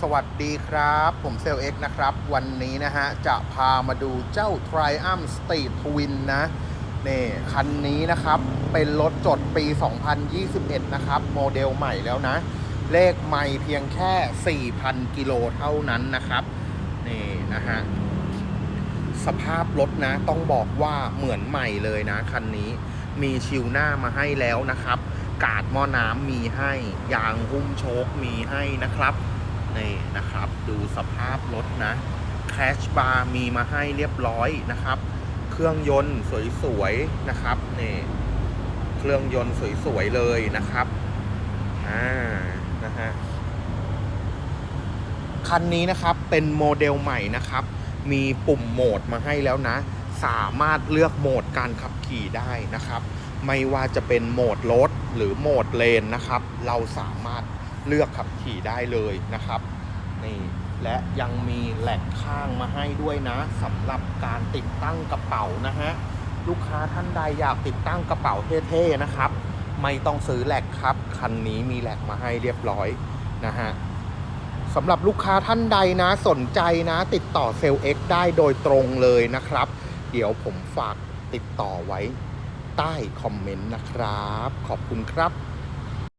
สวัสดีครับ ผมเซลเอ็กนะครับ วันนี้นะฮะ จะพามาดูเจ้า Triumph Street Twin นะนี่คันนี้นะครับ เป็นรถจดปี 2021 นะครับ โมเดลใหม่แล้วนะ เลขใหม่เพียงแค่ 4,000 กิโลเท่านั้นนะครับ นี่นะฮะ สภาพรถนะ ต้องบอกว่าเหมือนใหม่เลยนะ คันนี้มีชิวหน้ามาให้แล้วนะครับ กาดหม้อน้ำมีให้ ยางหุ้มโชคมีให้นะครับ นี่นะครับ ดูสภาพรถนะแคชบาร์มีมาให้เรียบร้อยนะครับ เครื่องยนต์สวยๆนะครับนี่เครื่องยนต์สวยๆเลยนะครับอ่านะฮะคันนี้นะครับเป็นโมเดลใหม่นะครับ มีปุ่มโหมดมาให้แล้วนะ สามารถเลือกโหมดการขับขี่ได้นะครับ ไม่ว่าจะเป็นโหมดรถหรือโหมดเลนนะครับ เราสามารถ เลือกขับขี่ได้เลยนะครับนี่และยังมีแหลกข้างมาให้ด้วยนะสำหรับการติดตั้งกระเป๋านะฮะลูกค้าท่านใดอยากติดตั้งกระเป๋าเท่ๆนะครับ ไม่ต้องซื้อแหลกครับ คันนี้มีแหลกมาให้เรียบร้อยนะฮะสำหรับลูกค้าท่านใดนะสนใจนะ ติดต่อเซลล์ X ได้โดยตรงเลยนะครับ เดี๋ยวผมฝากติดต่อไว้ใต้คอมเมนต์นะครับ ขอบคุณครับ